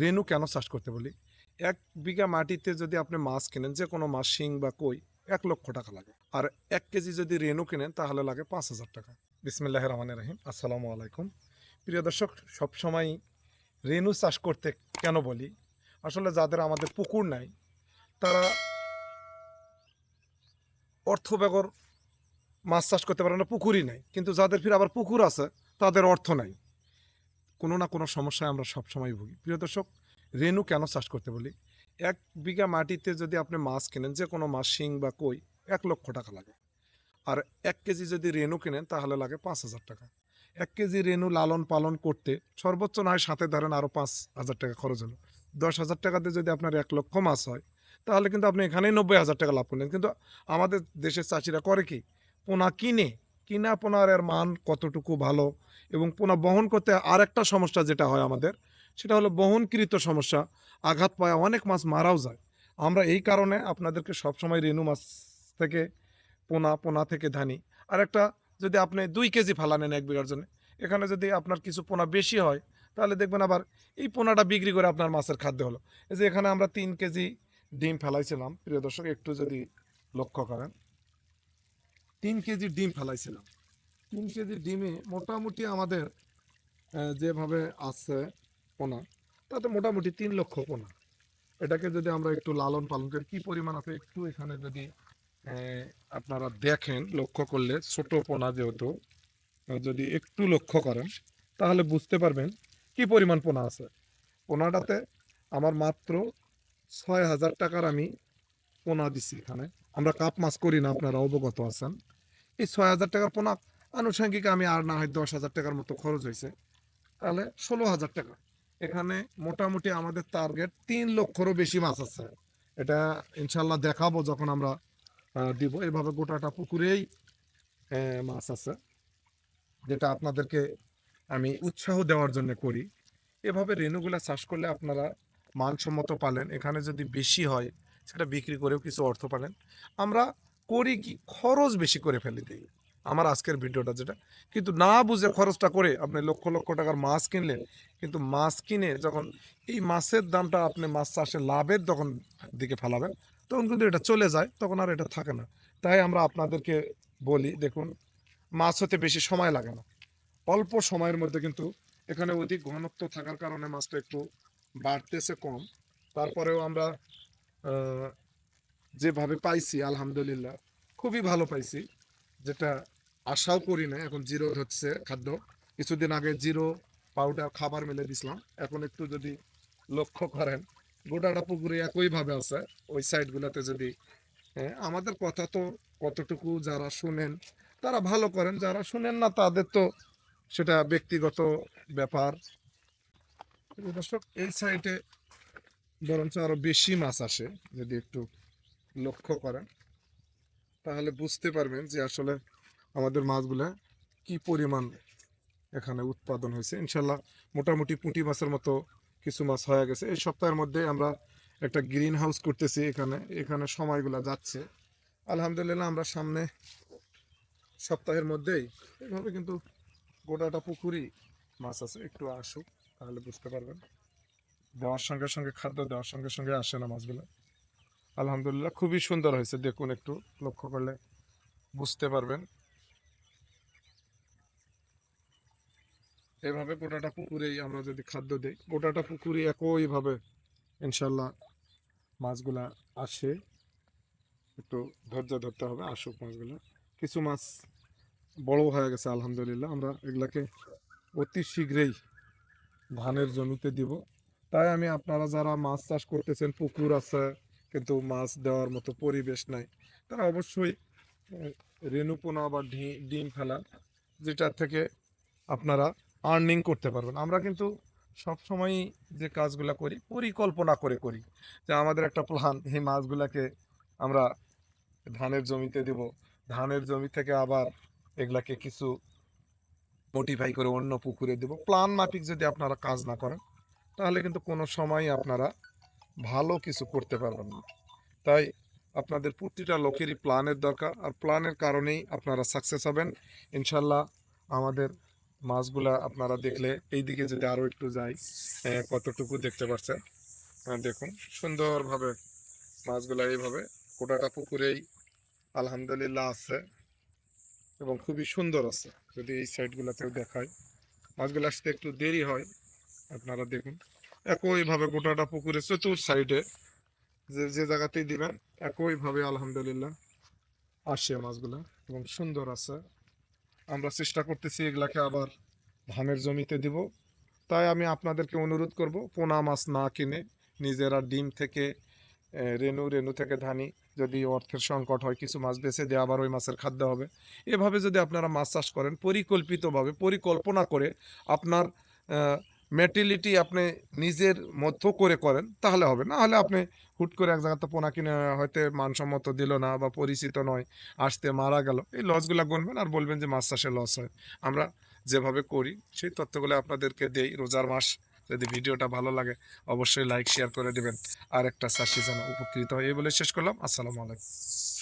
রেনু কেন চাষ করতে বলি। এক বিঘা মাটিতে যদি আপনি মাছ কেনেন, যে কোনো মাছ, শিং বা কই, এক লক্ষ টাকা লাগে। আর এক কেজি যদি রেনু কেনেন, তাহলে লাগে পাঁচ হাজার টাকা। বিসমিল্লাহ রহমান রাহিম। আসসালামু আলাইকুম। প্রিয় দর্শক, সবসময় রেনু চাষ করতে কেন বলি? আসলে যাদের আমাদের পুকুর নাই, তারা অর্থ বেগর মাছ চাষ করতে পারে না, পুকুরই নাই। কিন্তু যাদের ফির আবার পুকুর আছে, তাদের অর্থ নাই। কোনো না কোনো সমস্যায় আমরা সবসময় ভুগি। প্রিয় দর্শক রেনু কেন চাষ করতে বলি? এক বিঘা মাটিতে যদি আপনি মাছ কেনেন, যে কোনো মাছ, শিং বা কই, এক লক্ষ টাকা লাগে। আর এক কেজি যদি রেনু কেনেন, তাহলে লাগে পাঁচ হাজার টাকা। এক কেজি রেনু লালন পালন করতে সর্বোচ্চ নয়, সাথে ধরেন আরও পাঁচ হাজার টাকা খরচ হলো। দশ হাজার টাকাতে যদি আপনার এক লক্ষ মাছ হয়, তাহলে কিন্তু আপনি এখানেই নব্বই হাজার টাকা লাভ করলেন। কিন্তু আমাদের দেশের চাষিরা করে কি? পোনা কিনে, কিনা পোনার এর মান কতটুকু ভালো এবং পোনা বহন করতে আর একটা সমস্যা যেটা হয় আমাদের, সেটা হলো বহনকৃত সমস্যা। আঘাত পায় অনেক মাছ, মারাও যায়। আমরা এই কারণে আপনাদেরকে সবসময় রেনু মাছ থেকে, পোনা পোনা থেকে ধানি। আর একটা যদি আপনি দুই কেজি ফালা নেন এক বিঘার জন্য, এখানে যদি আপনার কিছু পোনা বেশি হয়, তাহলে দেখবেন আবার এই পোনাটা বিক্রি করে আপনার মাছের খাদ্য হলো। এই যে এখানে আমরা তিন কেজি ডিম ফেলাইছিলাম, প্রিয় দর্শক, একটু যদি লক্ষ্য করেন। তিন কেজি ডিম ফেলাইছিলাম। তিন কেজি ডিমে মোটামুটি আমাদের যেভাবে আছে পোনা, তাতে মোটামুটি তিন লক্ষ পোনা। এটাকে যদি আমরা একটু লালন পালন করি, কী পরিমাণ আছে একটু এখানে যদি আপনারা দেখেন, লক্ষ্য করলে ছোট পোনা যেহেতু যদি একটু লক্ষ্য করেন, তাহলে বুঝতে পারবেন কি পরিমাণ পোনা আছে। পোনাটাতে আমার মাত্র ছয় হাজার টাকার আমি পোনা দিছি এখানে। আমরা কাপ মাছ করি না, আপনারা অবগত আছেন। এই ছয় হাজার টাকার পোনা আনুষঙ্গিক আমি আর না হয় দশ হাজার টাকার মতো খরচ হয়েছে। তাহলে ষোলো হাজার টাকা। এখানে মোটামুটি আমাদের টার্গেট তিন লক্ষরও বেশি মাছ আছে। এটা ইনশাল্লাহ দেখাবো যখন আমরা দিব। এভাবে গোটাটা পুকুরেই মাছ আছে। যেটা আপনাদেরকে আমি উৎসাহ দেওয়ার জন্য করি। এভাবে রেণুগুলা চাষ করলে আপনারা মানসম্মত পালেন। এখানে যদি বেশি হয়, সেটা বিক্রি করেও কিছু অর্থ পালেন। আমরা করি কি? খরচ বেশি করে ফেলে দিই। আমার আজকের ভিডিওটা যেটা। কিন্তু না বুঝে খরচটা করে আপনি লক্ষ লক্ষ টাকার মাছ কিনলেন, কিন্তু মাছ কিনে যখন এই মাছের দামটা আপনি মাছ চাষে লাভের তখন দিকে ফেলাবেন, তখন কিন্তু এটা চলে যায়, তখন আর এটা থাকে না। তাই আমরা আপনাদেরকে বলি, দেখুন, মাছ হতে বেশি সময় লাগে না। অল্প সময়ের মধ্যে কিন্তু এখানে অধিক ঘনত্ব থাকার কারণে মাছটা একটু বাড়তেছে কম। তারপরেও আমরা যেভাবে পাইছি, আলহামদুলিল্লাহ, খুবই ভালো পাইছি, যেটা আশাও করি না এখন জিরো হচ্ছে খাদ্য। কিছুদিন আগে জিরো পাউডার খাবার মেলে দিছিলাম এখন একটু যদি লক্ষ্য করেন গোটাটা পুকুরে একইভাবে আছে ওই সাইডগুলোতে যদি হ্যাঁ, আমাদের কথা তো কতটুকু যারা শুনেন তারা ভালো করেন যারা শুনেন না তাদের তো সেটা ব্যক্তিগত ব্যাপার। দর্শক এই সাইডে বরঞ্চ আরও বেশি মাছ আসে যদি একটু লক্ষ্য করেন তাহলে বুঝতে পারবেন যে আসলে আমাদের মাছগুলা কি পরিমাণ এখানে উৎপাদন হয়েছে? ইনশাল্লাহ মোটামুটি পুঁটি মাছের মতো কিছু মাছ হয়ে গেছে। এই সপ্তাহের মধ্যে আমরা একটা গ্রিন হাউস করতেছি এখানে। এখানে সময়গুলো যাচ্ছে। আলহামদুলিল্লাহ আমরা সামনে সপ্তাহের মধ্যেই এভাবে কিন্তু গোটাটা পুকুরি মাছ আছে। একটু আসুক, তাহলে বুঝতে পারবেন। দেওয়ার সঙ্গে সঙ্গে খাদ্য দেওয়ার সঙ্গে সঙ্গে আসে না মাছগুলো। আলহামদুলিল্লাহ খুবই সুন্দর হয়েছে। দেখুন একটু লক্ষ্য করলে বুঝতে পারবেন। এভাবে গোটাটা পুকুরেই আমরা যদি খাদ্য দিই, গোটাটা পুকুরে একইভাবে ইনশাল্লাহ মাছগুলা আসে। একটু ধৈর্য ধরতে হবে, আসুক মাছগুলো। কিছু মাছ বড় হয়ে গেছে, আলহামদুলিল্লাহ। আমরা এগুলাকে অতি শীঘ্রই ধানের জমিতে দিব। তাই আমি আপনারা যারা মাছ চাষ করতেছেন, পুকুর আছে, কিন্তু মাছ দেওয়ার মতো পরিবেশ নাই, তারা অবশ্যই রেণুপোনা বা ডিম ফেলা যেটা থেকে আপনারা আর্নিং করতে পারবেন। আমরা কিন্তু সবসময় যে কাজগুলো করি, পরিকল্পনা করে করি যে আমাদের একটা প্ল্যান এই মাছগুলাকে আমরা ধানের জমিতে দেব। ধানের জমি থেকে আবার এগুলাকে কিছু মোটিফাই করে অন্য পুকুরে দেব। প্ল্যান মাফিক যদি আপনারা কাজ না করেন, তাহলে কিন্তু কোনো সময় আপনারা ভালো কিছু করতে পারবেন না। তাই আপনাদের প্রতিটা লোকেরই প্ল্যানের দরকার। আর প্ল্যানের কারণেই আপনারা সাকসেস হবেন। ইনশাল্লাহ আমাদের মাছগুলা আপনারা দেখলে এইদিকে যদি আরও একটু যাই কতটুকু দেখতে পাচ্ছেন দেখুন, সুন্দরভাবে মাছগুলা এইভাবে গোটাটা পুকুরেই আলহামদুলিল্লাহ আছে এবং খুবই সুন্দর আছে। যদি এই সাইডগুলোতেও দেখায় মাছগুলো আসতে একটু দেরি হয়, আপনারা দেখুন, একইভাবে গোটাটা পুকুরে চতুর সাইডে যে যে জায়গাতেই দিবেন, একইভাবে আলহামদুলিল্লাহ আসে মাছগুলা এবং সুন্দর আছে। আমরা চেষ্টা করতেছি এগুলাকে আবার ধানের জমিতে দিব। তাই আমি আপনাদেরকে অনুরোধ করব, পোনা মাছ না কিনে নিজেরা ডিম থেকে রেনু রেনু থেকে ধানি যদি অর্থের সংকট হয়, কিছু মাছ বেছে দিয়ে আবার ওই মাছের খাদ্য হবে। এভাবে যদি আপনারা মাছ চাষ করেন, পরিকল্পিতভাবে, পরিকল্পনা করে আপনার মেটিলিটি আপনি নিজের মতো করে করেন, তাহলে হবে। না হলে আপনি হুট করে এক জায়গাতে পোনা কিনে, হয়তো মানসম্মত দিল না বা পরিচিত নয়, আসতে মারা গেল। এই লসগুলো গুনবেন আর বলবেন যে মাছ চাষে লস হয়। আমরা যেভাবে করি, সেই তথ্যগুলো আপনাদেরকে দেই। রোজার মাস, যদি ভিডিওটা ভালো লাগে, অবশ্যই লাইক শেয়ার করে দেবেন। আর একটা চাষি যেন উপকৃত হয়, এই বলে শেষ করলাম। আসসালামু আলাইকুম।